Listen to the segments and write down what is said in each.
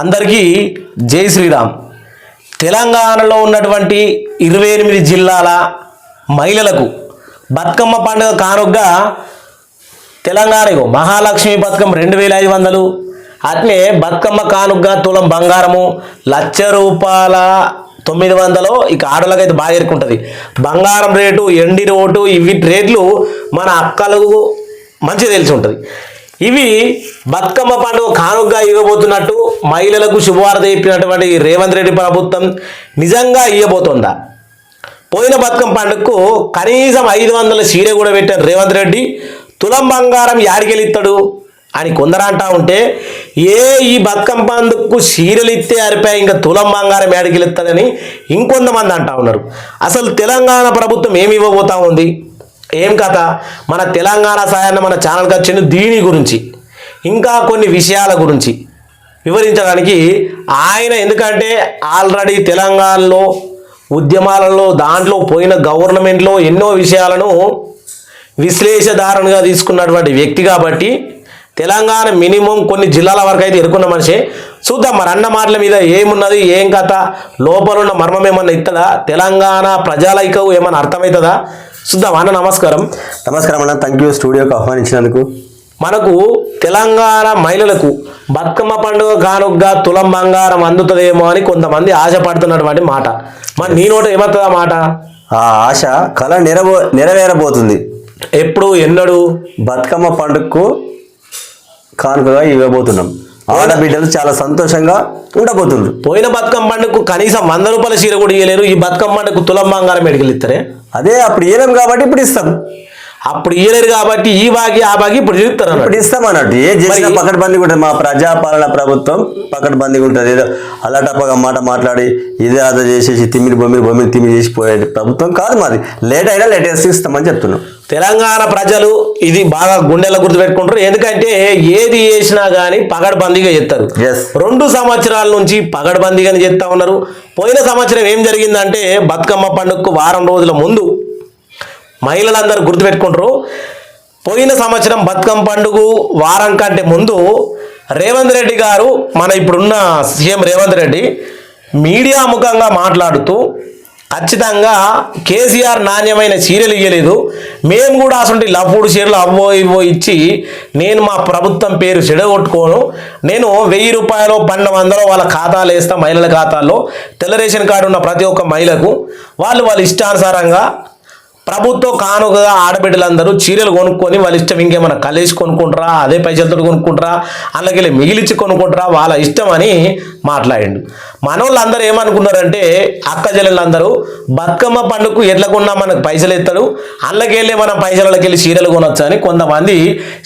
అందరికీ జై శ్రీరామ్. తెలంగాణలో ఉన్నటువంటి ఇరవై ఎనిమిది జిల్లాల మహిళలకు బతుకమ్మ పండుగ కానుగ్గా తెలంగాణ మహాలక్ష్మి బతుకమ్మ రెండు వేల ఐదు వందలు అట్నే బతుకమ్మ కానుగ్గా తులం బంగారము లక్ష రూపాయల తొమ్మిది వందలు ఇక ఆడలకైతే బాగా ఎరుకుంటుంది బంగారం రేటు ఎండి రోటు ఇవి రేట్లు మన అక్కలకు మంచి తెలిసి ఉంటుంది. ఇవి బతుకమ్మ పండుగ కానుగ్గా ఇవ్వబోతున్నట్టు మహిళలకు శుభవార్త చెప్పినటువంటి రేవంత్ రెడ్డి ప్రభుత్వం నిజంగా ఇవ్వబోతుందా పోయిన బతుకమ్మ పండుగకు కనీసం ఐదు వందల చీర కూడా పెట్టారు రేవంత్ రెడ్డి. తులం బంగారం యాడికెళ్ళిస్తాడు అని కొందరు అంటా ఉంటే ఏ ఈ బతుకమ్మ పండుగకు చీరలు ఇస్తే అరిపాయి ఇంకా తులం బంగారం యాడికెళ్ళిస్తాడని ఇంకొంతమంది అంటా ఉన్నారు. అసలు తెలంగాణ ప్రభుత్వం ఏమి ఇవ్వబోతా ఉంది? ఏం కథ? మన తెలంగాణ సాయాన్ని మన ఛానల్కి వచ్చింది దీని గురించి. ఇంకా కొన్ని విషయాల గురించి. వివరించడానికి ఆయన ఎందుకంటే ఆల్రెడీ తెలంగాణలో ఉద్యమాలలో దాంట్లో పోయిన గవర్నమెంట్లో ఎన్నో విషయాలను విశ్లేషధారణగా తీసుకున్నటువంటి వ్యక్తి కాబట్టి తెలంగాణ మినిమం కొన్ని జిల్లాల వరకు అయితే ఎరుకున్న మనిషి. చూద్దాం మరి అన్న మాటల మీద ఏమున్నది ఏం కథ? లోపలున్న మర్మం ఏమన్నా ఇస్తుందా తెలంగాణ ప్రజాలైకవు ఏమన్నా అర్థమవుతుందా? చూద్దాం. అన్న నమస్కారం. నమస్కారం అన్న. థ్యాంక్ యూ స్టూడియోకి ఆహ్వానించినందుకు. మనకు తెలంగాణ మహిళలకు బతుకమ్మ పండుగ కానుగ్గా తులం బంగారం అందుతుందేమో అని కొంతమంది ఆశపడుతున్నటువంటి మాట. మరి నీ నోట ఏమవుతుందా మాట? ఆ ఆశ కళ నెరవో నెరవేరబోతుంది. ఎప్పుడు? ఎన్నడు? బతుకమ్మ పండుగకు కానుకగా ఇవ్వబోతున్నాం. ఆడబిడ్డలు చాలా సంతోషంగా ఉండబోతుండ్రు పోయిన బతుకమ్మ పండుగకు కనీసం వంద రూపాయల చీర కూడా ఇవ్వలేరు ఈ బతుకమ్మ పండుగకు తులం బంగారం ఎడికలు ఇస్తారే అదే అప్పుడు ఇయ్యలేం కాబట్టి ఇప్పుడు ఇస్తాం. అప్పుడు ఇవ్వలేరు కాబట్టి ఈ బాగి ఆ బాగి ఇప్పుడు ఇస్తారు ఇప్పుడు ఇస్తాం అన్నట్టు. ఏ చేసినా పకడ్బందీగా ఉంటుంది. మా ప్రజాపాలన ప్రభుత్వం పకడ్బందీగా ఉంటుంది. ఏదో అలాటప్పగా మాట మాట్లాడి ఇదే అదో చేసేసి తిమ్మిని బొమ్మిని బొమ్మిని తిమ్మి చేసి పోయే ప్రభుత్వం కాదు మాది. లేట్ అయినా లేటెస్ట్ ఇస్తామని చెప్తున్నాం. తెలంగాణ ప్రజలు ఇది బాగా గుండెల్లో గుర్తుపెట్టుకుంటారు. ఎందుకంటే ఏది చేసినా కానీ పగడ్బందీగా చేస్తారు. రెండు సంవత్సరాల నుంచి పగడ్బందీగానే చేస్తా ఉన్నారు. పోయిన సంవత్సరం ఏం జరిగిందంటే బతుకమ్మ పండుగకు వారం రోజుల ముందు మహిళలందరూ గుర్తుపెట్టుకుంటారు. పోయిన సంవత్సరం బతుకమ్మ పండుగ వారం కంటే ముందు రేవంత్ రెడ్డి గారు మన ఇప్పుడున్న సీఎం రేవంత్ రెడ్డి మీడియా ముఖంగా మాట్లాడుతూ ఖచ్చితంగా కేసీఆర్ నాణ్యమైన చీరలు ఇవ్వలేదు మేము కూడా అసలు లప్పుడు చీరలు అవ్వో ఇవ్వో ఇచ్చి నేను మా ప్రభుత్వం పేరు చెడగొట్టుకోను. నేను వెయ్యి రూపాయలు పన్నెండు వందలు వాళ్ళ ఖాతాలు వేస్తా మహిళల ఖాతాల్లో తెల్ల రేషన్ కార్డు ఉన్న ప్రతి ఒక్క మహిళకు వాళ్ళు వాళ్ళ ఇష్టానుసారంగా ప్రభుత్వ కానుకగా ఆడబిడ్డలందరూ చీరలు కొనుక్కొని వాళ్ళ ఇష్టం ఇంకేమైనా కలిసి కొనుక్కుంటారా అదే పైసలతో కొనుక్కుంటారా అలాగే మిగిలిచి కొనుక్కుంటారా వాళ్ళ ఇష్టం అని మాట్లాడిండు. మనోళ్ళందరూ ఏమనుకున్నారంటే అక్క జల్లందరూ బతుకమ్మ పండుగకు ఎట్లా కొన్నా మనకు పైసలు ఎత్తాడు అందులోకెళ్ళి మనం పైసలకి వెళ్ళి చీరలు కొనొచ్చు అని కొంతమంది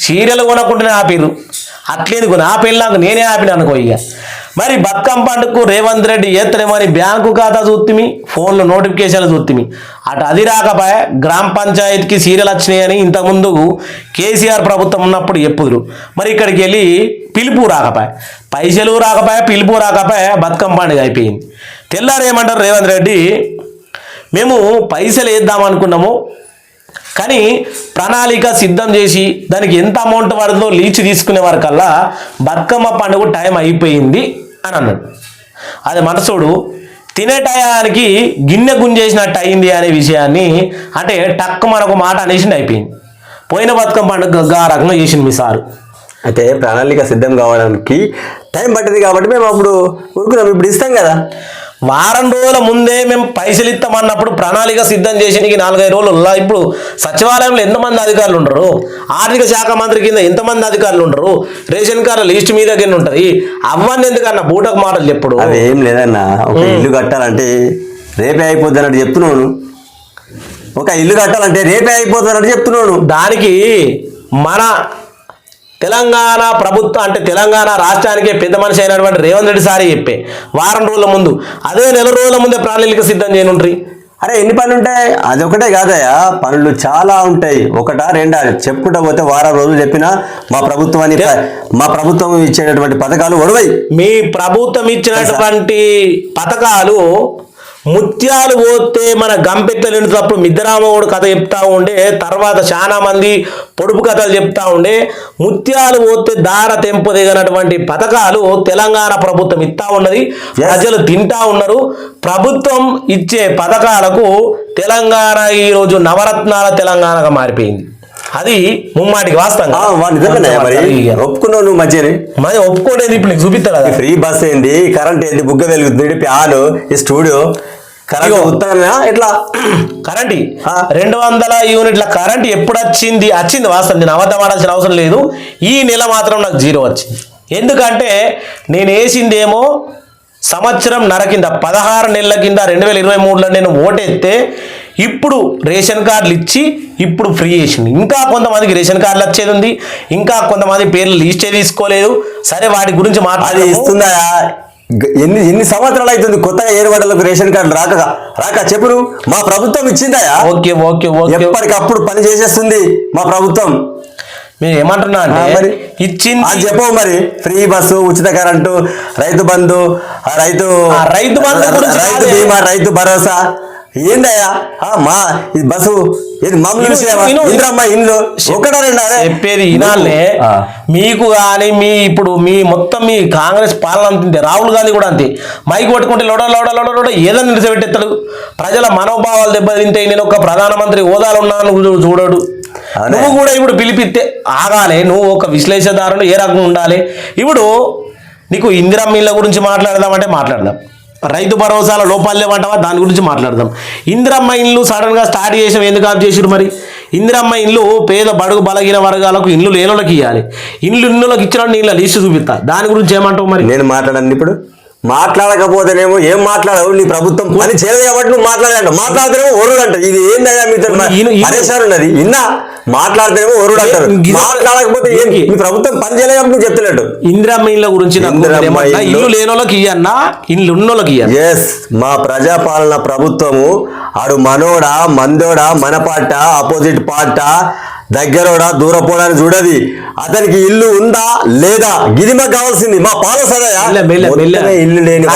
చీరలు కొనకుండానే ఆపిర్రు. అట్లేందుకు నా పెళ్ళాకు నేనే ఆపిన అనుకో ఇక మరి బతుకమ్మ పండుగకు రేవంత్ రెడ్డి ఎత్తడేమని బ్యాంకు ఖాతా చూత్తిమి ఫోన్లో నోటిఫికేషన్లు చూత్తిమి. అటు అది రాకపోయే గ్రామ పంచాయతీకి సీరియల్ వచ్చినాయని ఇంతకుముందు కేసీఆర్ ప్రభుత్వం ఉన్నప్పుడు ఎప్పుదురు మరి ఇక్కడికి వెళ్ళి పిలుపు రాకపోయే. పైసలు రాకపోయే పిలుపు రాకపోయే బతుకమ్మ పండుగ అయిపోయింది. తెల్లారు ఏమంటారు రేవంత్ రెడ్డి? మేము పైసలు వేద్దాం అనుకున్నాము కానీ ప్రణాళిక సిద్ధం చేసి దానికి ఎంత అమౌంట్ పడుతుందో లీచ్ తీసుకునే వరకల్లా బతుకమ్మ పండుగ టైం అయిపోయింది అని అన్నాడు. అది మనసుడు తినే టయానికి గిన్నె గుంజేసినట్టు అయింది అనే విషయాన్ని అంటే టక్కు మనకు మాట అనేసి అయిపోయింది. పోయిన బతుకమ్మ పండుగ ఆ రకంగా చేసింది మీ సారు. అయితే ప్రణాళిక సిద్ధం కావడానికి టైం పట్టింది కాబట్టి మేము అప్పుడు ఊరుకున్నాం. ఇప్పుడు ఇస్తాం కదా. వారం రోజుల ముందే మేము పైసలు ఇస్తామన్నప్పుడు ప్రణాళిక సిద్ధం చేసేందుకు నాలుగైదు రోజులు ఉన్నా ఇప్పుడు సచివాలయంలో ఎంతమంది అధికారులు ఉండరు? ఆర్థిక శాఖ మంత్రి కింద ఎంతమంది అధికారులు ఉండరు? రేషన్ కార్డు లిస్ట్ మీ దగ్గర ఉంటుంది. అవన్నీ ఎందుకన్నా బూటకు మాటలు చెప్పుడు? ఏం లేదన్నా. ఒక ఇల్లు కట్టాలంటే రేపే అయిపోద్ది అన్నట్టు చెప్తున్నాను. ఒక ఇల్లు కట్టాలంటే రేపే అయిపోద్ది అన్నట్టు చెప్తున్నాను. దానికి మన తెలంగాణ ప్రభుత్వం అంటే తెలంగాణ రాష్ట్రానికే పెద్ద మనిషి అయినటువంటి రేవంత్ రెడ్డి సారే చెప్పే. వారం రోజుల ముందు అదే నెల రోజుల ముందే ప్రణాళిక సిద్ధం చేయనుండ్రి. అరే ఎన్ని పనులు ఉంటాయి? అది ఒకటే కాదయ్యా. పనులు చాలా ఉంటాయి. ఒకటా రెండా? చెప్పుకుంటా పోతే వారం రోజులు చెప్పినా మా ప్రభుత్వాన్ని మా ప్రభుత్వం ఇచ్చేటటువంటి పథకాలు ఒడవై. మీ ప్రభుత్వం ఇచ్చినటువంటి పథకాలు ముత్యాలు పోతే మన గంపెత్తలు ఎండుతప్పుడు మిద్దరామవుడు కథ చెప్తా ఉండే తర్వాత చాలా మంది పొడుపు కథలు చెప్తా ఉండే ముత్యాలు పోతే దార తెంపు దిగనటువంటి పథకాలు తెలంగాణ ప్రభుత్వం ఇస్తా ఉన్నది. ప్రజలు తింటా ఉన్నారు. ప్రభుత్వం ఇచ్చే పథకాలకు తెలంగాణ ఈరోజు నవరత్నాల తెలంగాణగా మారిపోయింది. అది ముమ్మాటికి వాస్తవం ఒప్పుకున్నావు నువ్వు మంచిగానే మరి ఒప్పుకోలేదు ఇప్పుడు నీకు చూపిస్తా కదా. ఫ్రీ బస్ ఏంది? కరెంట్ ఏంది? బుగ్గ వెలుగుతుంది ప్యాన్ ఈ స్టూడియో. ఎట్లా? కరెంట్. రెండు వందల యూనిట్ల కరెంట్ ఎప్పుడు వచ్చింది వచ్చింది వాస్తవం. నేను అబద్ధం ఆడాల్సిన అవసరం లేదు. ఈ నెల మాత్రం నాకు జీరో వచ్చింది. ఎందుకంటే నేను వేసిందేమో సంవత్సరం నర కింద పదహారు నెలల కింద రెండు వేల ఇరవై మూడులో నేను ఓటెత్తే ఇప్పుడు రేషన్ కార్డులు ఇచ్చి ఇప్పుడు ఫ్రీ చేసింది. ఇంకా కొంతమందికి రేషన్ కార్డులు వచ్చేది ఉంది. ఇంకా కొంతమంది పేర్లు లిస్టే తీసుకోలేదు. సరే వాటి గురించి మాట్లాడి ఇస్తుందా? ఎన్ని ఎన్ని సంవత్సరాలు అవుతుంది కొత్తగా ఏర్పడలకు రేషన్ కార్డు రాక రాక చెప్పు నువ్వు. మా ప్రభుత్వం ఇచ్చిందయా ఓకే ఓకే ఓకే. ఎప్పటికప్పుడు పని చేసేస్తుంది మా ప్రభుత్వం. మేము ఏమంటున్నా అంటే మరి ఇచ్చింది అది చెప్పవు మరి. ఫ్రీ బస్సు ఉచిత కరెంటు రైతు బంధు ఆ రైతు రైతు బంధు రైతు. బీమా రైతు భరోసా. ఏందయ్యా? మా ఈ బస్సు. ఇది. ఇంద్రమ్మ ఇండ్లు. ఒకటా రెండా? చెప్పేది వినాలే. ఆ. మీకు కానీ మీ ఇప్పుడు మీ మొత్తం మీ కాంగ్రెస్ పాలన అంతే రాహుల్ గాంధీ కూడా అంతే. మైక్ పట్టుకుంటే లోడ లోడ లోడ లోడ ఏదైనా నిలిచబెట్టేస్తాడు ప్రజల మనోభావాలు దెబ్బతింటే నేను ఒక ప్రధానమంత్రి హోదాలో ఉన్నాను చూడడు. నువ్వు కూడా ఇప్పుడు పిలిపిస్తే ఆగాలి. నువ్వు ఒక విశ్లేషదారుడు ఏ రకంగా ఉండాలి? ఇప్పుడు నీకు ఇందిరమ్మ ఇళ్ళ గురించి మాట్లాడదామంటే మాట్లాడదాం. రైతు భరోసాల లోపాలు లేవంటావా? దాని గురించి మాట్లాడదాం. ఇందిరమ్మ ఇండ్లు సడన్గా స్టార్ట్ చేసాం ఎందుకు ఆఫ్ చేసారు మరి? ఇందిరమ్మ ఇండ్లు పేద బడుగు బలగిన వర్గాలకు ఇండ్లు లేనులకు ఇవ్వాలి ఇండ్లు ఇన్నులకు ఇచ్చిన నీళ్ళ లీస్ట్ చూపిస్తా. దాని గురించి ఏమంటావు మరి? నేను మాట్లాడండి ఇప్పుడు. మాట్లాడకపోతేనేమో ఏం మాట్లాడవు? నీ ప్రభుత్వం పని చేయదు కాబట్టి నువ్వు మాట్లాడాలంట మాట్లాడితేనేమో ఒరుడు అంట ఇది ఏందయ్యా మీతో పరేషాన్ ఉన్నది? ఇన్నా మాట్లాడితేనేమో ఒరుడు అంటారు. మాట్లాడకపోతే ఏంటి? మీ ప్రభుత్వం పని చేయలేదు నువ్వు చెప్తలేడు. ఇందిరమ్మ ఇళ్ళ గురించి ఇల్లు- లేనోళ్ళకి ఇయ్యన్నా? ఇల్లు ఉన్నోళ్ళకి ఎస్ మా ప్రజాపాలన ప్రభుత్వము ఆడు మనోడా మందోడా మన పాట ఆపోజిట్ పాట దగ్గరోడా దూరపోవడానికి చూడది అతనికి ఇల్లు ఉందా లేదా గిది మాకు కావాల్సింది మా పాల సదయా మెల్ల, మెల్ల, మెల్ల. మొత్తమే ఇల్లు లేని.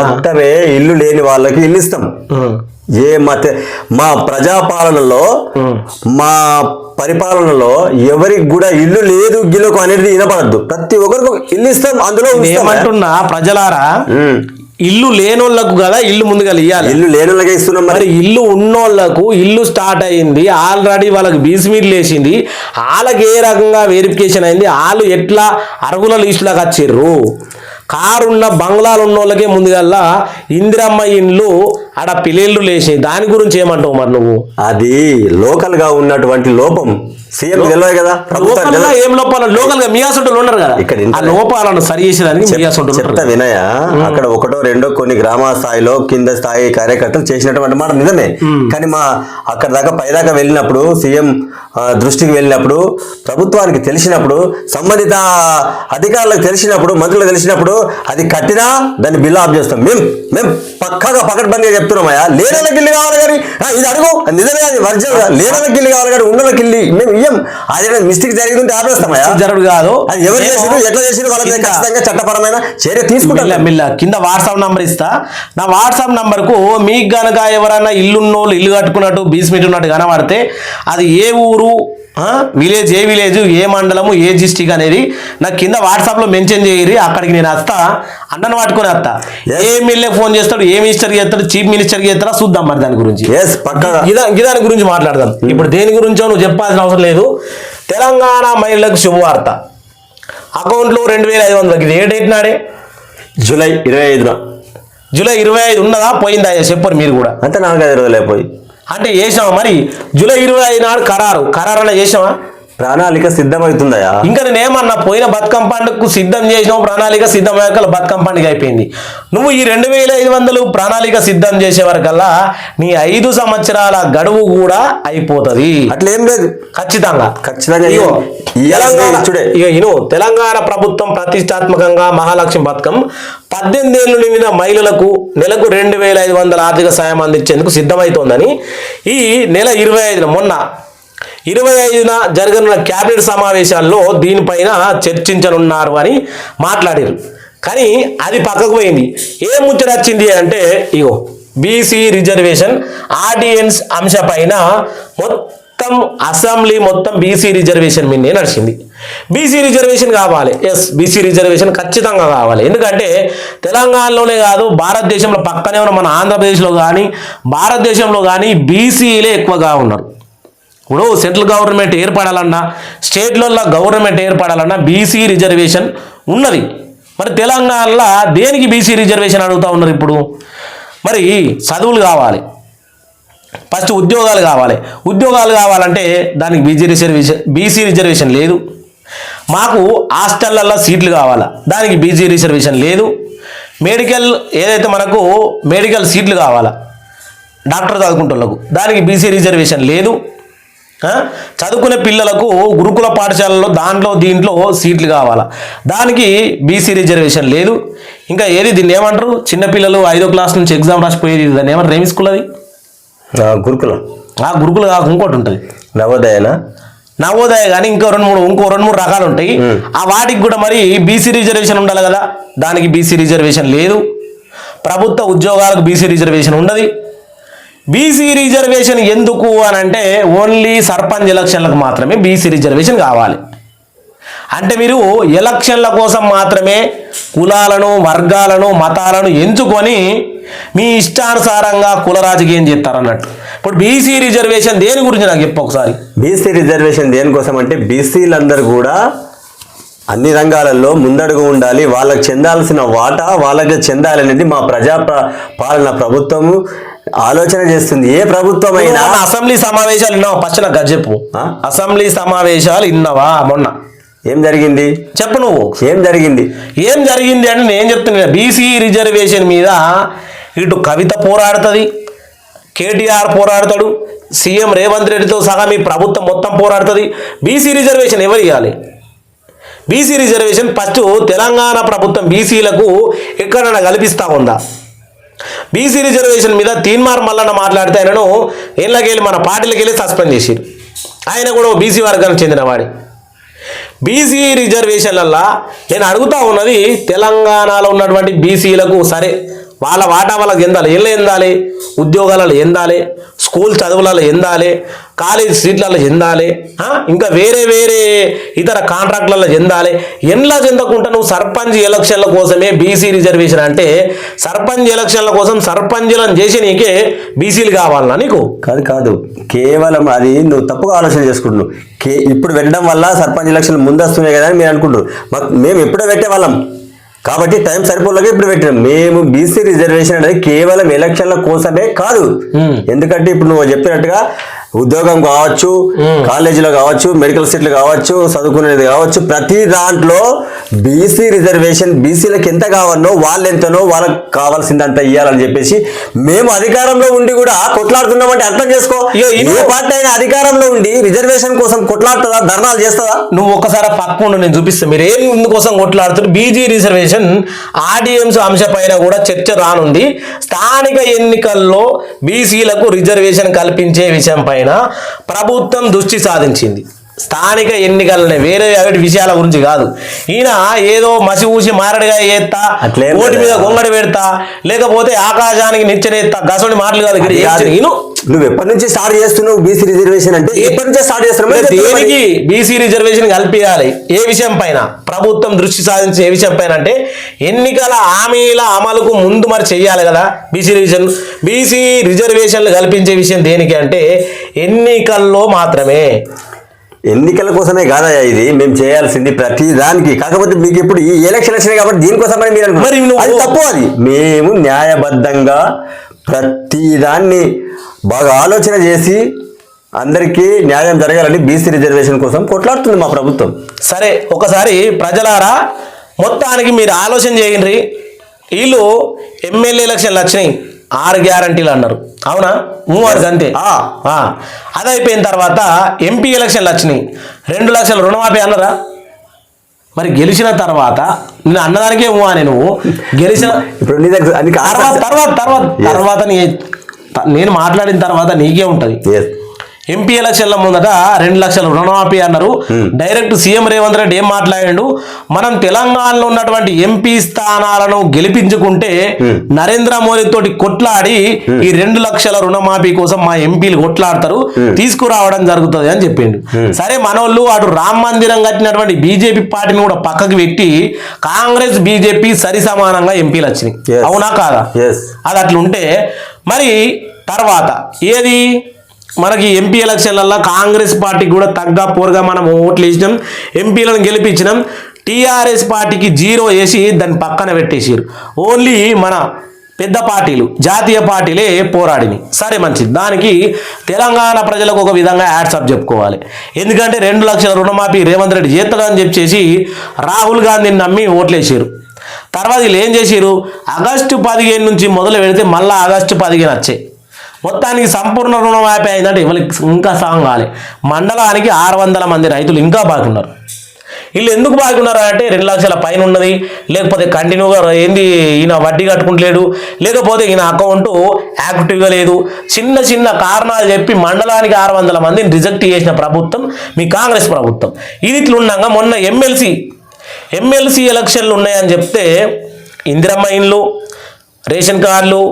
మొత్తమే ఇల్లు లేని వాళ్ళకి ఇల్లు ఇస్తాం. ఏ మత మా ప్రజాపాలనలో. మా పరిపాలనలో ఎవరికి కూడా ఇల్లు లేదు గిల్లకు అనేది వినపడద్దు ప్రతి ఒక్కరికి ఒక ఇల్లు ఇస్తాం అందులో. ఏమంటున్నా ప్రజలారా. ఇల్లు లేనోళ్ళకు కదా ఇల్లు ముందుగా ఇయ్యాలి. ఇల్లు లేనులకే ఇస్తున్నాం మరి. ఇల్లు ఉన్నోళ్ళకు ఇల్లు స్టార్ట్ అయింది ఆల్రెడీ వాళ్ళకి బీస్మీట్లు వేసింది వాళ్ళకి ఏ రకంగా వెరిఫికేషన్ అయింది వాళ్ళు ఎట్లా అరుగుల లిస్టులకు వచ్చిర్రు? కారు ఉన్న బంగ్లాలు ఉన్న వాళ్ళకే ముందుగల్లా ఇందిరమ్మ ఇండ్లు ఆడ పిల్లేళ్ళు లేచి దాని గురించి ఏమంటావు మరి నువ్వు? అది లోకల్గా ఉన్నటువంటి లోపం. సీఎం తెలియదు కదా? ప్రభుత్వం లోకల్గా. ఏం లోపాలు? లోకల్గా మియాసంటులు ఉన్నారు కదా. ఇక్కడ ఆ లోపాలను సరి చేసేదానికి మియాసంటులు చెప్తా వినయ? అక్కడ ఒకటో రెండో కొన్ని గ్రామ స్థాయిలో కింద స్థాయి కార్యకర్తలు చేసినటువంటి మాట నిజమే. కానీ మా అక్కడ దాకా పైదాకా వెళ్ళినప్పుడు సీఎం దృష్టికి వెళ్ళినప్పుడు ప్రభుత్వానికి తెలిసినప్పుడు సంబంధిత అధికారులకు తెలిసినప్పుడు మంత్రులకు తెలిసినప్పుడు అది కట్టినా దాన్ని బిల్ ఆఫ్ చేస్తాం. మేము మేము పక్కాగా పకడ్బందీగా చెప్తున్నామయ్యా లేనోళ్ళకి ఇల్లు కావాలి కానీ ఇది అడుగు. నిజమే అది వర్జల్ లేనోళ్ళకి ఇల్లు కావాలి కానీ ఉన్నోళ్ళకి ఇల్లు మేము ఇయ్యం. అదే మిస్టేక్ జరిగిందంటే ఆపేస్తామయ్యా జరుడు కాదు. అది ఎవరు చేసిరు ఎట్లా చేసిరు వాళ్ళ మీద కింద- ఖచ్చితంగా చట్టపరమైన చర్య తీసుకుంటాం. మిల్ల కింద వాట్సాప్ నంబర్ ఇస్తా. నా వాట్సాప్ నంబర్కు మీకు గనక ఎవరైనా ఇల్లున్నోళ్ళు ఇల్లు కట్టుకున్నట్టు బీస్మిట్ ఉన్నట్టు కనబడితే అది ఏ ఊరు విలేజ్ ఏ విలేజ్ ఏ మండలము ఏ డిస్టిక్ అనేది నాకు కింద వాట్సాప్లో మెన్షన్ చేయరి అక్కడికి నేను వస్తా అన్నను పట్టుకొని వస్తా. ఏ ఎమ్మెల్యే ఫోన్ చేస్తాడు ఏ మినిస్టర్ చేస్తాడు చీఫ్ మినిస్టర్ చేస్తాడా చూద్దాం మరి దాని గురించి. ఇదాని గురించి మాట్లాడదాం. ఇప్పుడు దేని గురించో నువ్వు చెప్పాల్సిన అవసరం లేదు. తెలంగాణ మహిళలకు శుభవార్త. అకౌంట్లో రెండు వేల ఐదు వందలకి ఏ డేట్ నాడే? జూలై ఇరవై ఐదున. జూలై ఇరవై ఐదు ఉన్నదా? పోయిందా? చెప్పరు మీరు కూడా. అంతే నాలుగైదు రోజులు అయిపోయి అంటే చేసామా మరి జూలై ఇరవై ఐదు నాడు ఖరారు. ఖరారు అలా చేసామా ప్రణాళిక సిద్ధమవుతుందయా ఇంకా నేనేమన్నా పోయిన బతుకమ్మ పండుగకు సిద్ధం చేసినావు? ప్రణాళిక సిద్ధమయ్యాక బతుకమ్మ పండుగ అయిపోయింది. నువ్వు ఈ రెండు వేల ఐదు వందలు ప్రణాళిక సిద్ధం చేసే వరకల్లా నీ ఐదు సంవత్సరాల గడువు కూడా అయిపోతుంది. అట్లా లేదు. ఖచ్చితంగా. ఖచ్చితంగా తెలంగాణ ఇను ప్రభుత్వం ప్రతిష్టాత్మకంగా మహాలక్ష్మి పథకం పద్దెనిమిది ఏళ్ళు నిండిన మహిళలకు నెలకు రెండు వేల ఐదు వందల ఆర్థిక సాయం అందించేందుకు సిద్ధమవుతోందని ఈ నెల ఇరవై ఐదున మొన్న ఇరవై ఐదున జరగనున్న క్యాబినెట్ సమావేశాల్లో దీనిపైన చర్చించనున్నారు అని మాట్లాడారు. కానీ అది పక్కకు పోయింది. ఏ ముచ్చట వచ్చింది అంటే ఇగో బీసీ రిజర్వేషన్ ఆడియన్స్ అంశపైన మొత్తం అసెంబ్లీ మొత్తం బీసీ రిజర్వేషన్ మీదే నడిచింది. బీసీ రిజర్వేషన్ కావాలి. ఎస్ బీసీ రిజర్వేషన్ ఖచ్చితంగా కావాలి. ఎందుకంటే తెలంగాణలోనే కాదు భారతదేశంలో పక్కనే ఉన్న మన ఆంధ్రప్రదేశ్లో కానీ భారతదేశంలో కానీ బీసీలే ఎక్కువగా ఉన్నారు. ఇప్పుడు సెంట్రల్ గవర్నమెంట్ ఏర్పడాలన్నా స్టేట్లలో గవర్నమెంట్ ఏర్పడాలన్నా బీసీ రిజర్వేషన్ ఉన్నది. మరి తెలంగాణలో దేనికి బీసీ రిజర్వేషన్ అడుగుతూ ఉన్నారు ఇప్పుడు? మరి చదువులు కావాలి. ఫస్ట్ ఉద్యోగాలు కావాలి. ఉద్యోగాలు కావాలంటే దానికి బీసీ రిజర్వేషన్ బీసీ రిజర్వేషన్ లేదు. మాకు హాస్టళ్ళల్లో సీట్లు కావాలా? దానికి బీసీ రిజర్వేషన్ లేదు. మెడికల్ ఏదైతే మనకు మెడికల్ సీట్లు కావాలా? డాక్టర్ చదువుకుంటున్నకు దానికి బీసీ రిజర్వేషన్ లేదు. చదువుకునే పిల్లలకు గురుకుల పాఠశాలలో దాంట్లో దీంట్లో సీట్లు కావాలా? దానికి బీసీ రిజర్వేషన్ లేదు. ఇంకా ఏది దీన్ని ఏమంటారు? చిన్నపిల్లలు ఐదో క్లాస్ నుంచి ఎగ్జామ్ రాసిపోయేది దాన్ని ఏమంటారు? ఏమి స్కూల్ అది? గురుకులం. ఆ గురుకులు కాక ఇంకోటి ఉంటుంది. నవోదయనా? నవోదయ కానీ ఇంకో రెండు మూడు ఇంకో రెండు మూడు రకాలు ఉంటాయి. ఆ వాటికి కూడా మరి బీసీ రిజర్వేషన్ ఉండాలి కదా. దానికి బీసీ రిజర్వేషన్ లేదు. ప్రభుత్వ ఉద్యోగాలకు బీసీ రిజర్వేషన్ ఉండదు బీసీ రిజర్వేషన్ ఎందుకు అని అంటే ఓన్లీ సర్పంచ్ ఎలక్షన్లకు మాత్రమే బీసీ రిజర్వేషన్ కావాలి. అంటే మీరు ఎలక్షన్ల కోసం మాత్రమే కులాలను వర్గాలను మతాలను ఎంచుకొని మీ ఇష్టానుసారంగా కుల రాజకీయం చేస్తారన్నట్టు. ఇప్పుడు బీసీ రిజర్వేషన్ దేని గురించి నాకు చెప్పు ఒకసారి. బీసీ రిజర్వేషన్ దేనికోసం అంటే బీసీలందరూ కూడా అన్ని రంగాలలో ముందడుగు ఉండాలి. వాళ్ళకి చెందాల్సిన వాటా వాళ్ళకి చెందాలనేది మా ప్రజా పాలన ప్రభుత్వము. ఆలోచన చేస్తుంది. ఏ ప్రభుత్వం అయినా అసెంబ్లీ సమావేశాలు విన్నావా అది చెప్పు. ఆ? అసెంబ్లీ సమావేశాలు విన్నావా మొన్న. ఏం జరిగింది? చెప్పు నువ్వు. ఏం జరిగింది? ఏం జరిగింది అంటే నేను చెప్తున్నా బీసీ రిజర్వేషన్ మీద ఇటు కవిత పోరాడుతుంది కేటీఆర్ పోరాడతాడు సీఎం రేవంత్ రెడ్డితో సహా మీ ప్రభుత్వం మొత్తం పోరాడుతుంది. బీసీ రిజర్వేషన్ ఎవరు ఇవ్వాలి బీసీ రిజర్వేషన్ ఫస్ట్ తెలంగాణ ప్రభుత్వం బీసీలకు ఎక్కడైనా కల్పిస్తా ఉందా? బీసీ రిజర్వేషన్ మీద తీన్మార్ మల్లన్న మాట్లాడితే ఆయనను ఇళ్ళకెళ్ళి మన పార్టీలకు వెళ్ళి సస్పెండ్ చేసిరు. ఆయన కూడా బీసీ వర్గానికి చెందినవాడి బీసీ రిజర్వేషన్లల్లా నేను అడుగుతా ఉన్నది తెలంగాణలో ఉన్నటువంటి బీసీలకు సరే వాళ్ళ వాటా వాళ్ళకి ఎందాలి ఏళ్ళు ఎందాలి ఉద్యోగాలలో ఎందాలి స్కూల్ చదువులలో ఎందాలి కాలేజ్ సీట్లలో చెందాలి ఇంకా వేరే వేరే ఇతర కాంట్రాక్ట్లలో చెందాలి. ఎన్లా చెందకుండా నువ్వు సర్పంచ్ ఎలక్షన్ల కోసమే బీసీ రిజర్వేషన్ అంటే సర్పంచ్ ఎలక్షన్ల కోసం సర్పంచ్లను చేసి నీకే బీసీలు కావాలన్నా నీకు? కాదు కాదు. కేవలం అది నువ్వు తప్పుగా ఆలోచన చేసుకుంటున్నావు. కే ఇప్పుడు పెట్టడం వల్ల సర్పంచ్ ఎలక్షన్లు ముందు వస్తున్నాయి కదా అని మీరు అనుకుంటున్నారు. మేము ఎప్పుడో పెట్టేవాళ్ళం కాబట్టి టైం సరిపోలేక ఇప్పుడు పెట్టినాం. మేము బీసీ రిజర్వేషన్ అనేది కేవలం ఎలక్షన్ల కోసమే కాదు. ఎందుకంటే ఇప్పుడు నువ్వు చెప్పినట్టుగా ఉద్యోగం కావచ్చు కాలేజీలో కావచ్చు మెడికల్ సీట్లు కావచ్చు చదువుకునేది కావచ్చు ప్రతి దాంట్లో బీసీ రిజర్వేషన్ బీసీలకు ఎంత కావాలనో వాళ్ళు ఎంతనో వాళ్ళకి కావాల్సిందంత ఇవ్వాలని చెప్పేసి మేము అధికారంలో ఉండి కూడా కొట్లాడుతున్నామంటే అర్థం చేసుకో. పార్టీ అయినా అధికారంలో ఉండి రిజర్వేషన్ కోసం కొట్లాడుతుందా ధర్నాలు చేస్తుందా? నువ్వు ఒకసారి పక్కుండు నేను చూపిస్తాను మీరు ఏం ఇందుకోసం కొట్లాడుతున్నారు? బీజీ రిజర్వేషన్ ఆడియన్స్ అంశపైన కూడా చర్చ రానుంది. స్థానిక ఎన్నికల్లో బీసీలకు రిజర్వేషన్ కల్పించే విషయం పైన ప్రభుత్వం దృష్టి సాధించింది. స్థానిక ఎన్నికలనే వేరే విషయాల గురించి కాదు. ఈయన ఏదో మసి ఊసి మారడిగా చేస్తా అట్లేం ఓటి మీద? గొంగడి పెడతా లేకపోతే ఆకాశానికి నిచ్చెనేస్తా గసోడి మాటలు కాదు ఇక్కడ నువ్వు ఎప్పటి నుంచి స్టార్ట్ చేస్తున్నావు బీసీ రిజర్వేషన్ అంటే? ఎప్పటి నుంచే స్టార్ట్ చేస్తున్నావు దేనికి బీసీ రిజర్వేషన్ కల్పించాలి ఏ విషయం పైన? ప్రభుత్వం దృష్టి సాధించే ఏ విషయం పైన అంటే ఎన్నికల హామీల అమలుకు ముందు మరి చెయ్యాలి కదా? బీసీ రిజర్వేషన్ బీసీ రిజర్వేషన్లు కల్పించే విషయం దేనికి అంటే ఎన్నికల్లో మాత్రమే. ఎన్నికల కోసమే కాదయ్యా ఇది. మేము చేయాల్సింది ప్రతి దానికి. కాకపోతే మీకు ఇప్పుడు ఈ ఎలక్షన్ వచ్చినాయి కాబట్టి దీనికోసమని మీరు అనుకున్నారు. మరి అది తప్పు అది. మేము న్యాయబద్ధంగా ప్రతి దాన్ని బాగా ఆలోచన చేసి అందరికీ న్యాయం జరగాలని బీసీ రిజర్వేషన్ కోసం కొట్లాడుతుంది మా ప్రభుత్వం. సరే ఒకసారి ప్రజలారా మొత్తానికి మీరు ఆలోచన చేయండి. వీళ్ళు ఎమ్మెల్యే ఎలక్షన్లు వచ్చినాయి. ఆరు గ్యారంటీలు అన్నారు. అవునా? మూడు అంతే. అది అయిపోయిన తర్వాత ఎంపీ ఎలక్షన్లు వచ్చినాయి. రెండు లక్షల రుణమాఫీ అన్నారా? మరి గెలిచిన తర్వాత నేను అన్నదానికే ఊ అని నువ్వు. గెలిచిన ఇప్పుడు నీ దగ్గర తర్వాత తర్వాత తర్వాత తర్వాత నేను మాట్లాడిన తర్వాత నీకే ఉంటుంది. ఎంపీ ఎలక్షన్ల ముందట రెండు లక్షల. రుణమాఫీ అన్నారు. డైరెక్ట్ సీఎం రేవంత్ రెడ్డి ఏం మాట్లాడాడు? మనం తెలంగాణలో ఉన్నటువంటి ఎంపీ స్థానాలను గెలిపించుకుంటే నరేంద్ర మోదీ తోటి కొట్లాడి ఈ రెండు లక్షల రుణమాఫీ కోసం మా ఎంపీలు కొట్లాడతారు. తీసుకురావడం జరుగుతుంది అని చెప్పిండు. సరే మనోళ్ళు అటు రామ మందిరం కట్టినటువంటి బీజేపీ పార్టీని కూడా పక్కకు పెట్టి కాంగ్రెస్ బీజేపీ సరి సమానంగా ఎంపీలు వచ్చినాయి. అవునా కాదా? అది అట్లుంటే మరి తర్వాత ఏది? మనకి ఎంపీ ఎలక్షన్లలో కాంగ్రెస్ పార్టీకి కూడా తగ్గ పోరుగా మనం ఓట్లు వేసినాం. ఎంపీలను గెలిపించినాం. టీఆర్ఎస్ పార్టీకి జీరో వేసి దాన్ని పక్కన పెట్టేసారు ఓన్లీ మన పెద్ద పార్టీలు జాతీయ పార్టీలే పోరాడిని. సరే మంచిది. దానికి తెలంగాణ ప్రజలకు ఒక విధంగా యాడ్సప్ చెప్పుకోవాలి. ఎందుకంటే రెండు లక్షల రుణమాఫీ రేవంత్ రెడ్డి చేస్తాడని చెప్పేసి రాహుల్ గాంధీని నమ్మి ఓట్లేసారు తర్వాత వీళ్ళు ఏం చేశారు ఆగస్టు పదిహేను నుంచి మొదలు పెడితే మళ్ళీ ఆగస్టు పదిహేను వచ్చాయి. మొత్తానికి సంపూర్ణ రుణమాఫీ అయిందంటే ఇవాళకి ఇంకా సాంగ్ కావాలి మండలానికి ఆరు వందల మంది రైతులు ఇంకా బాగున్నారు. వీళ్ళు ఎందుకు బాగున్నారు అంటే రెండు లక్షల పైన ఉన్నది లేకపోతే కంటిన్యూగా ఏంది ఈయన వడ్డీ కట్టుకుంటలేడు లేకపోతే ఈయన అకౌంట్ యాక్టివ్గా లేదు. చిన్న చిన్న కారణాలు చెప్పి మండలానికి ఆరు వందల మందిని రిజెక్ట్ చేసిన ప్రభుత్వం మీ కాంగ్రెస్ ప్రభుత్వం. ఇది ఇట్లా ఉండగా మొన్న ఎమ్మెల్సీ ఎమ్మెల్సీ ఎలక్షన్లు ఉన్నాయని చెప్తే ఇందిరమ్మ ఇండ్లు రేషన్ కార్డులు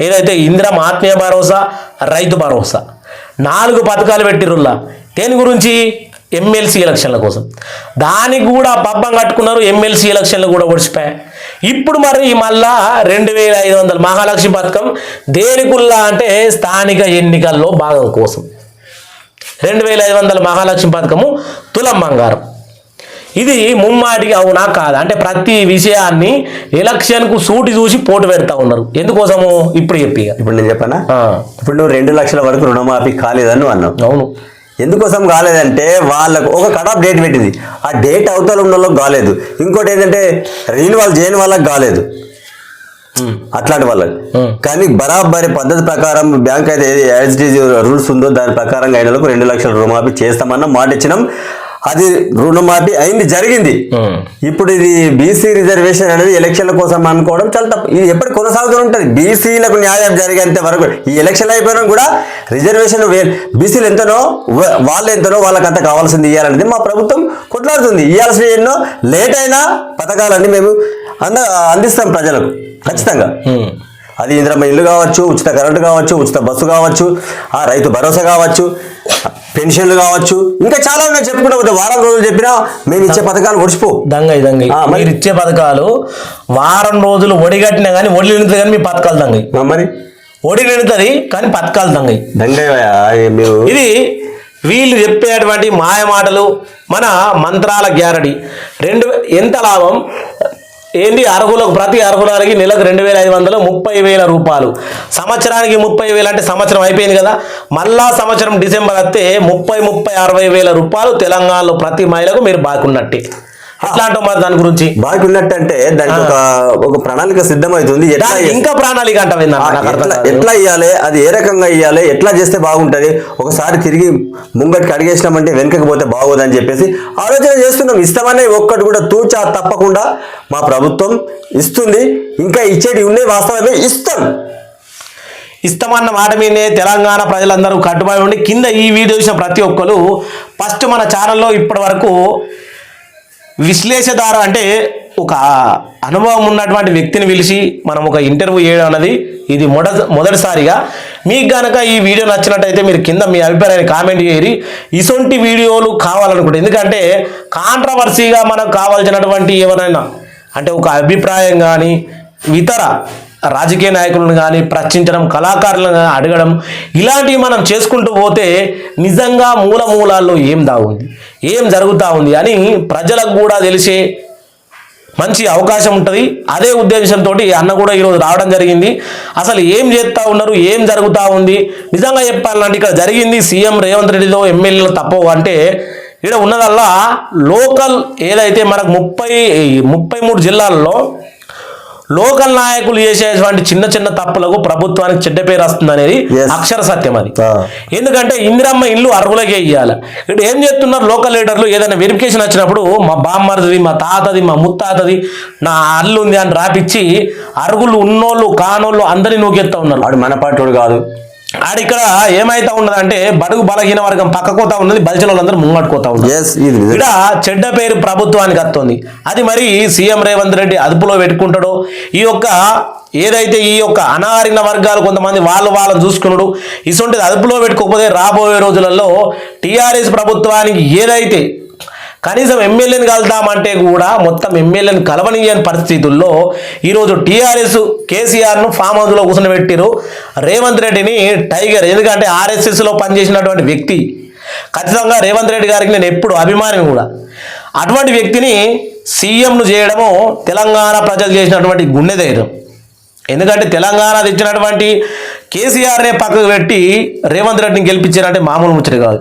ఏదైతే ఇందిరమ్మ ఆత్మీయ భరోసా రైతు భరోసా నాలుగు పథకాలు పెట్టిరుల్లా దేని గురించి? ఎమ్మెల్సీ ఎలక్షన్ల కోసం. దానికి కూడా పబ్బం కట్టుకున్నారు ఎమ్మెల్సీ ఎలక్షన్లు కూడా ఓడిచిపోయాయి. ఇప్పుడు మరి ఈ మళ్ళా రెండు వేల ఐదు వందల మహాలక్ష్మి పథకం దేనికుల్లా అంటే స్థానిక ఎన్నికల్లో భాగం కోసం. రెండు వేల ఐదు వందల మహాలక్ష్మి పథకము తులం బంగారం. ఇది ముమ్మాటికి అవునా కాదా. అంటే ప్రతి విషయాన్ని ఎలక్షన్కు సూటి చూసి పోటు పెడతా ఉన్నారు. ఎందుకోసము? ఇప్పుడు చెప్పి. ఇప్పుడు నేను చెప్పనా? ఇప్పుడు నువ్వు రెండు లక్షల వరకు రుణమాఫీ కాలేదని నువ్వు అన్నావు. అవును. ఎందుకోసం కాలేదంటే వాళ్ళకు ఒక కట్ ఆఫ్ డేట్ పెట్టింది. ఆ డేట్ అవతల ఉన్న వాళ్ళకి కాలేదు. ఇంకోటి ఏంటంటే రెన్యువల్ చేయని వాళ్ళకి కాలేదు. అట్లాంటి వాళ్ళకి. కానీ బరాబరి పద్ధతి ప్రకారం బ్యాంక్ అయితే ఏది యాజిటీజ్ రూల్స్ ఉందో దాని ప్రకారం అయిన వాళ్ళకు రెండు లక్షల రుణమాఫీ చేస్తామన్న మాట ఇచ్చినాం. అది రుణమాఫీ అయింది జరిగింది. ఇప్పుడు ఇది బీసీ రిజర్వేషన్ అనేది ఎలక్షన్ల కోసం అనుకోవడం చాలా తప్పు. ఇది ఎప్పుడు కొనసాగుతూ ఉంటుంది. బీసీలకు న్యాయం జరిగేంత వరకు ఈ ఎలక్షన్ అయిపోయినా కూడా రిజర్వేషన్ బీసీలు ఎంతనో వాళ్ళు ఎంతనో వాళ్ళకి అంత కావాల్సింది ఇవ్వాలనేది మా ప్రభుత్వం కొట్లాడుతుంది. ఇవ్వాల్సిన ఎన్నో లేట్ అయినా పథకాలన్నీ మేము అంద అందిస్తాం ప్రజలకు. ఖచ్చితంగా. అది ఇంద్రమ్మ ఇల్లు కావచ్చు ఉచిత కరెంటు కావచ్చు ఉచిత బస్సు కావచ్చు ఆ రైతు భరోసా కావచ్చు పెన్షన్లు కావచ్చు. ఇంకా చాలా ఉన్నాయి చెప్పుకుంటా పోతే. వారం రోజులు చెప్పినా మేము ఇచ్చే పథకాలు ఒడిచిపో దంగయి ఆ, మరి- ఇచ్చే పథకాలు వారం రోజులు ఒడిగట్టినా కానీ ఒడి నిండుతుంది కానీ మీ పథకాలు దంగయి ఆ, మరి? ఒడి నిండుతుంది కానీ పథకాలు దంగయి దండయ్య మీరు? ఇది వీళ్ళు చెప్పేటువంటి మాయ మాటలు మన మంత్రాల గ్యారడి. రెండు ఎంత లాభం? ఏంటి అర్హులకు ప్రతి అర్హులకి నెలకు రెండు వేల ఐదు వందలు ముప్పై వేల రూపాయలు. సంవత్సరానికి ముప్పై వేలు అంటే సంవత్సరం అయిపోయింది కదా. మళ్ళా సంవత్సరం డిసెంబర్ వస్తే ముప్పై ముప్పై అరవై వేల రూపాయలు తెలంగాణలో ప్రతి మహిళకు మీరు బాగున్నట్టే ఎట్లా అంటాం మరి దాని గురించి? బాగా ఉన్నట్టంటే దానికి ఒక ఒక ప్రణాళిక సిద్ధమవుతుంది ఇంకా ప్రణాళిక అంటే ఎట్లా ఇవ్వాలి అది ఏ రకంగా ఇవ్వాలి ఎట్లా చేస్తే బాగుంటది? ఒకసారి తిరిగి ముంగటికి అడిగేసినామంటే వెనకకి పోతే బాగోదని చెప్పేసి ఆలోచన చేస్తున్నాం. ఇస్తామనే ఒక్కటి కూడా తూచా తప్పకుండా మా ప్రభుత్వం ఇస్తుంది. ఇంకా ఇచ్చేటి ఉన్నాయి వాస్తవమే ఇస్తాం. ఇస్తామన్న మాట మీదే తెలంగాణ ప్రజలందరూ కట్టుబడి ఉండి కింద ఈ వీడియో చూసిన ప్రతి ఒక్కరు ఫస్ట్ మన ఛానల్లో ఇప్పటి వరకు విశ్లేషధార అంటే ఒక అనుభవం ఉన్నటువంటి వ్యక్తిని పిలిచి మనం ఒక ఇంటర్వ్యూ చేయడం అన్నది ఇది మొద మొదటిసారిగా. మీకు కనుక ఈ వీడియో నచ్చినట్టయితే మీరు కింద మీ అభిప్రాయాన్ని కామెంట్ చేయరి ఇసొంటి వీడియోలు కావాలనుకుంటే ఎందుకంటే కాంట్రవర్సీగా మనకు కావాల్సినటువంటి ఏమైనా అంటే ఒక అభిప్రాయం కానీ ఇతర రాజకీయ నాయకులను కానీ ప్రశ్నించడం కళాకారులను కానీ అడగడం ఇలాంటివి మనం చేసుకుంటూ పోతే నిజంగా మూల మూలాల్లో ఏం దాగుంది ఏం జరుగుతూ ఉంది అని ప్రజలకు కూడా తెలిసే మంచి అవకాశం ఉంటుంది. అదే ఉద్దేశంతో అన్న కూడా ఈరోజు రావడం జరిగింది. అసలు ఏం చేస్తూ ఉన్నారు? ఏం జరుగుతూ ఉంది? నిజంగా చెప్పాలంటే ఇక్కడ జరిగింది సీఎం రేవంత్ రెడ్డిలో ఎమ్మెల్యేలు తప్పవు అంటే ఇక్కడ ఉన్నదల్లా లోకల్ ఏదైతే మనకు ముప్పై ముప్పై మూడు జిల్లాల్లో లోకల్ నాయకులు చేసేటువంటి చిన్న చిన్న తప్పులకు ప్రభుత్వానికి చెడ్డ పేరు వస్తుంది అనేది. అక్షర సత్యం అది. ఎందుకంటే ఇందిరమ్మ ఇల్లు అర్హులకే ఇవ్వాలి ఇక్కడ ఏం చేస్తున్నారు లోకల్ లీడర్లు? ఏదైనా వెరిఫికేషన్ వచ్చినప్పుడు మా బామ్మరిది మా తాతది మా ముత్తాతది నా అల్లు ఉంది అని రాపిచ్చి అర్హులు ఉన్నోళ్ళు కానోళ్ళు అందరినీ నూకెత్తా ఉన్నారు. వాడు మన పాటోడు కాదు. ఆడ ఇక్కడ ఏమైతా ఉన్నదంటే బడుగు బలహీన వర్గం పక్కకోతా ఉన్నది బలిచిన వాళ్ళందరూ ముంగట్టుకోతా ఉన్నారు. ఇక్కడ చెడ్డ పేరు ప్రభుత్వానికి వస్తుంది. అది మరి సీఎం రేవంత్ రెడ్డి అదుపులో పెట్టుకుంటాడో ఈ యొక్క ఏదైతే ఈ యొక్క అనారిన వర్గాలు కొంతమంది వాళ్ళు వాళ్ళని చూసుకున్నాడు ఇటువంటిది అదుపులో పెట్టుకోకపోతే రాబోయే రోజులలో టీఆర్ఎస్ ప్రభుత్వానికి ఏదైతే కనీసం ఎమ్మెల్యేని కలుద్దామంటే కూడా మొత్తం ఎమ్మెల్యేని కలవనియని పరిస్థితుల్లో ఈరోజు టీఆర్ఎస్ కేసీఆర్ను ఫామ్ హౌస్లో కూర్చొని రేవంత్ రెడ్డిని టైగర్ ఎందుకంటే ఆర్ఎస్ఎస్లో పనిచేసినటువంటి వ్యక్తి. ఖచ్చితంగా రేవంత్ రెడ్డి గారికి నేను ఎప్పుడు అభిమాని కూడా. అటువంటి వ్యక్తిని సీఎంను చేయడము తెలంగాణ ప్రజలు చేసినటువంటి గుండె ధైర్యం. ఎందుకంటే తెలంగాణ తెచ్చినటువంటి కేసీఆర్నే పక్కకు పెట్టి రేవంత్ రెడ్డిని గెలిపించారంటే మామూలు ముచ్చట కాదు.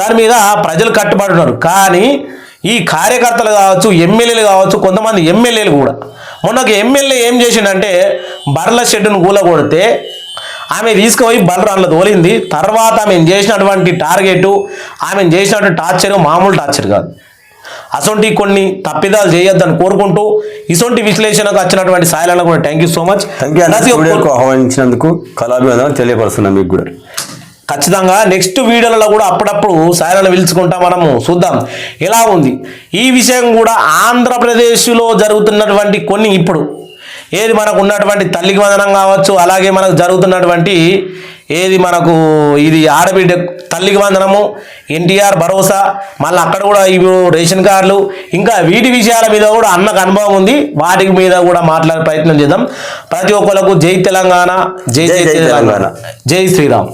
దాని మీద ప్రజలు కట్టుబడి ఉన్నారు. కానీ ఈ కార్యకర్తలు కావచ్చు ఎమ్మెల్యేలు కావచ్చు కొంతమంది ఎమ్మెల్యేలు కూడా. మొన్న ఒక ఎమ్మెల్యే ఏం చేసిండంటే బర్ల షెడ్డును కూలగొడితే ఆమె తీసుకుపోయి బలరాన్లో తోలింది. తర్వాత ఆమె చేసినటువంటి టార్గెట్ ఆమె చేసినటువంటి టార్చర్ మామూలు టార్చర్ కాదు. అసొంటి కొన్ని తప్పిదాలు చేయొద్దని కోరుకుంటూ ఇసొంటి విశ్లేషణకు వచ్చినటువంటి సాయిలన్న కూడా thank you so much thank you ఆహ్వానించినందుకు కళాభివందనాలు తెలియపరుస్తున్నాం మీకు కూడా. ఖచ్చితంగా నెక్స్ట్ వీడియోలలో కూడా అప్పుడప్పుడు సాయిలను పిలుచుకుంటా మనము. చూద్దాం. ఎలా ఉంది? ఈ విషయం కూడా ఆంధ్రప్రదేశ్లో జరుగుతున్నటువంటి కొన్ని ఇప్పుడు ఏది మనకు ఉన్నటువంటి తల్లికి వందనం కావచ్చు అలాగే మనకు జరుగుతున్నటువంటి ఏది మనకు ఇది ఆడబిడ్డ తల్లికి వందనము ఎన్టీఆర్ భరోసా మళ్ళీ అక్కడ కూడా ఇవి రేషన్ కార్డులు ఇంకా వీటి విషయాల మీద కూడా అన్నకు అనుభవం ఉంది. వాటి మీద కూడా మాట్లాడే ప్రయత్నం చేద్దాం. ప్రతి ఒక్కరికి జై తెలంగాణ జై జై తెలంగాణ. జై శ్రీరామ్.